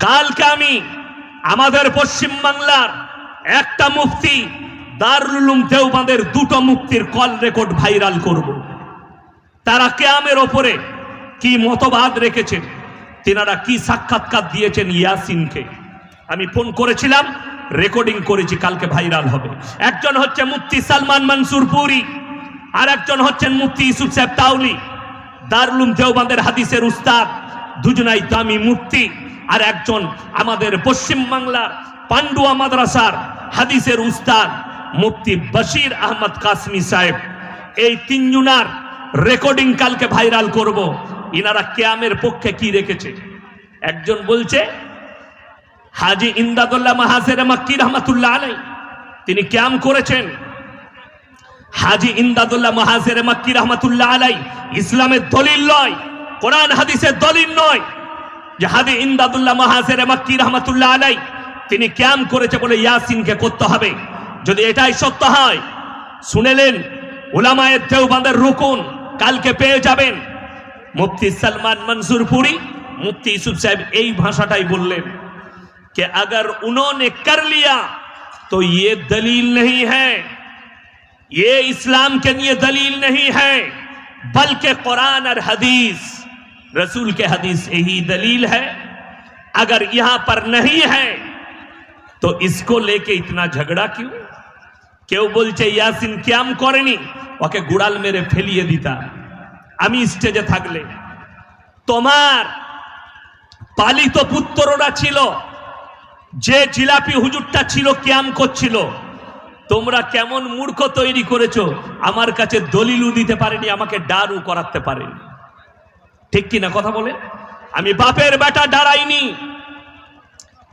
কালকে আমি আমাদের পশ্চিম বাংলার একটা মুক্তি, দারুল উলুম দেওবাঁদের দুটো মুক্তির কল রেকর্ড ভাইরাল করব। তারা কেয়ামের ওপরে কি মতবাদ রেখেছেন? তেনারা কি সাক্ষাৎকার দিয়েছেন ইয়াসিনকে? আমি ফোন করেছিলাম রেকর্ডিং করেছি, কালকে ভাইরাল হবে। একজন হচ্ছে মুফতি সালমান মনসুর পুরি, আর একজন হচ্ছেন মুফতি ইউসুফ সাহেব তাউলি দারুলুম দেওবাঁদের হাদিসের উস্তাদ, দুজনাই দামি মুফতি। আর একজন আমাদের পশ্চিম বাংলার পান্ডুয়া মাদ্রাসার হাদিসের উস্তাদ মুফতি বশির আহমদ কাসমি সাহেব। এই তিনজনার রেকর্ডিং কালকে ভাইরাল করব। ইনারা কেয়ামের পক্ষে কি রেখেছে? একজন বলছে, হাজি ইমদাদুল্লাহ মাহাজের মাক্কি রহমাতুল্লাহ আলাই তিনি ক্যাম করেছেন। হাজি ইমদাদুল্লাহ মাহাজের মাক্কি রহমাতুল্লাহ আলাই ইসলামের দলিল নয়, কোরআন হাদিসের দলিল নয়। যে হাজি ইমদাদুল্লাহ মাহাজের মাক্কি রহমাতুল্লাহ আলাই তিনি ক্যাম করেছে বলে ইয়াসিনকে করতে হবে যদি এটাই সত্য হয় শুনেলেন উলামায়ের দেওবাঁদের রুকুন কালকে পেয়ে যাবেন মুফতি সলমান মনসুর পুরি মুফতি ইউসুফ সাহেব এই ভাষাটাই বললেন कि अगर उन्होंने कर लिया तो ये दलील नहीं है ये इस्लाम के लिए दलील नहीं है बल्कि कुरान और हदीस रसूल के हदीस यही दलील है अगर यहां पर नहीं है तो इसको लेके इतना झगड़ा क्यों কেউ বলছে ইয়াসিন ক্যাম করেনি ওকে গুড়াল মেরে ফেলিয়ে দিতা আমি স্টেজে থাকলে তোমার পালিত পুত্ররা ছিল যে জিলাপি হুজুরটা ছিল ক্যাম করছিল তোমরা কেমন মূর্খ তৈরি করেছো আমার কাছে দলিলও দিতে পারেনি আমাকে ডারু করাতে পারেনি ঠিক কি না কথা বলে আমি বাপের বেটা ডারাইনি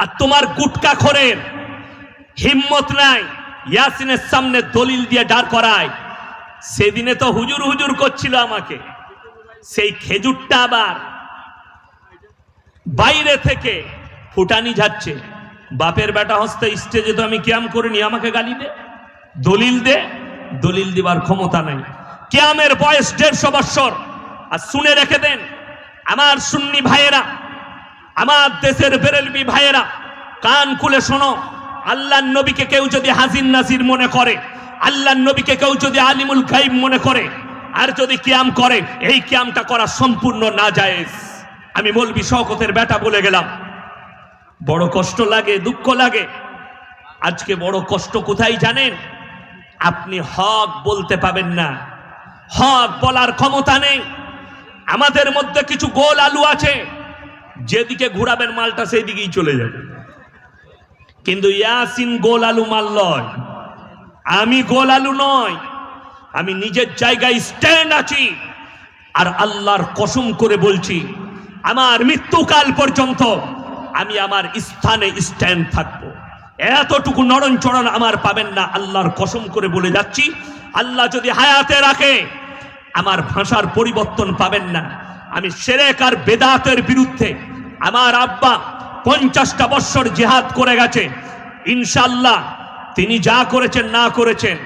আর তোমার গুটকা খোরের হিম্মত নাই, ইয়াসিনের সামনে দলিল দিয়ে দাঁড় করায়। সেদিনে তো হুজুর হুজুর করছিল আমাকে। সেই খেজুরটা আবার বাইরে থেকে ফুটানি যাচ্ছে বাপের বেটা হস্তে স্টেজে তো আমি ক্যাম করিনি, আমাকে গালি দে, দলিল দে, দলিল দিবার ক্ষমতা নাই। ক্যামের বয়স দেড়শো বৎসর, আর শুনে রেখে দেন আমার সুন্নি ভাইয়েরা, আমার দেশের বেরেলবি ভাইয়েরা, কান খুলে শোনো। আল্লাহ নবীকে কেউ যদি হাজির নাজির মনে করে আল্লাহ নবীকে কেউ যদি আলিমুল গাইব মনে করে, আর যদি কিয়াম করে, এই কিয়ামটা করা সম্পূর্ণ না জায়েজ আমি বলবি শওকতের বেটা বলে গেলাম। বড় কষ্ট লাগে, দুঃখ লাগে। আজকে বড় কষ্ট কোথায় জানেন? আপনি হক বলতে পাবেন না। হক বলার ক্ষমতা নেই। আমাদের মধ্যে কিছু গোল আলু আছে, যেদিকে ঘুরাবেন মালটা সেই দিকেই চলে যাবে। কিন্তু ইয়াসিন গোল আলু মাল নয় আমি গোল আলু নয়, আমি নিজের জায়গায় স্ট্যান্ড আছি আর আল্লাহর কসম করে বলছি, আমার মৃত্যুকাল পর্যন্ত আমি আমার স্থানে স্ট্যান্ড থাকব। এতটুকু নরণ চরণ আমার পাবেন না, আল্লাহর কসম করে বলে যাচ্ছি। আল্লাহ যদি হায়াতে রাখে আমার ভাষার পরিবর্তন পাবেন না। আমি সেরেক আর বেদাতের বিরুদ্ধে আমার আব্বা পঞ্চাশটা বৎসর জেহাদ করে গেছে। ইনশাল্লাহ তিনি যা করেছেন না করেছেন,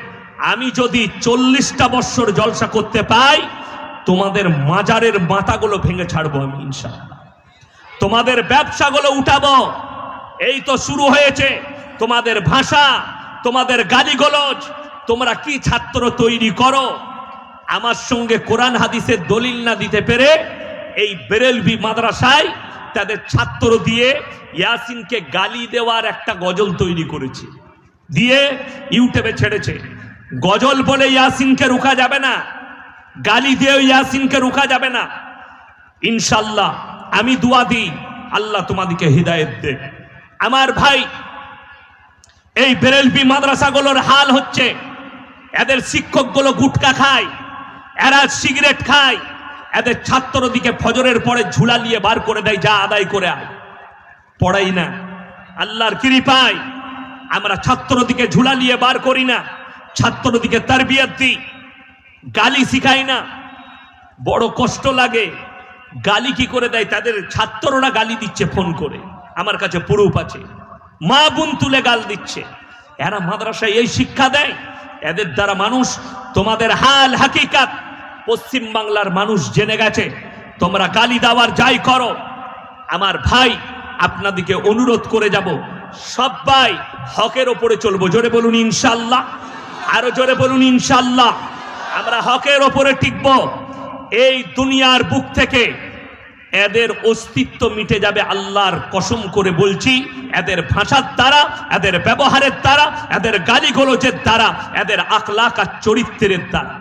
আমি যদি চল্লিশটা বৎসর জলসা করতে পাই, তোমাদের মাজারের মাথাগুলো ভেঙে ছাড়বো আমি ইনশাল্লাহ তোমাদের ব্যবসাগুলো উঠাবো, এই তো শুরু হয়েছে। তোমাদের ভাষা, তোমাদের গালিগলজ, তোমরা কি ছাত্র তৈরি করো? আমার সঙ্গে কোরআন হাদিসের দলিল না দিতে পেরে এই বেরেলভি মাদ্রাসায় তাদের ছাত্র দিয়ে ইয়াসিনকে গালি দেওয়ার একটা গজল তৈরি করেছে। দিয়ে ইউটিউবে ছেড়েছে। গজল বলে ইয়াসিনকে রুখা যাবে না। গালি দিয়ে ইয়াসিনকে রুখা যাবে না। ইনশাল্লাহ আমি দোয়া দিই, আল্লাহ তোমাদিকে হৃদায়ত দে আমার ভাই, এই বেরেলবি মাদ্রাসাগুলোর হাল হচ্ছে, এদের শিক্ষকগুলো গুটকা খায়। এরা সিগারেট খায়। এদের ছাত্র দিকে ফজরের পরে ঝুলা নিয়ে বার করে দেয়, যা আদায় করে আয়। পড়াই না। আল্লাহর কৃপায় আমরা ছাত্র দিকে ঝুলা নিয়ে বার করি না। ছাত্র দিকে তারবিয়ত দিই। গালি শিখাই না। বড় কষ্ট লাগে। গালি কি করে দেয়? তাদের ছাত্ররা গালি দিচ্ছে ফোন করে। আমার কাছে প্রুফ আছে। মা বোন তুলে গাল দিচ্ছে। এরা মাদ্রাসায় এই শিক্ষা দেয়। এদের দ্বারা মানুষ, তোমাদের হাল হাকিকাত, পশ্চিম বাংলার মানুষ জেনে গেছে। তোমরা গালি দেওয়ার যাই করো। আমার ভাই, আপনাদিকে অনুরোধ করে যাব। সবাই হকের ওপরে চলবো। জোরে বলুন ইনশাল্লাহ। আরও জোরে বলুন ইনশাল্লাহ। আমরা হকের ওপরে টিকব। এই দুনিয়ার বুক থেকে এদের অস্তিত্ব মিটে যাবে আল্লাহর কসম করে বলছি। এদের ভাষার দ্বারা এদের ব্যবহারের দ্বারা এদের গালিগোলজের দ্বারা এদের আখলাক আর চরিত্রের দ্বারা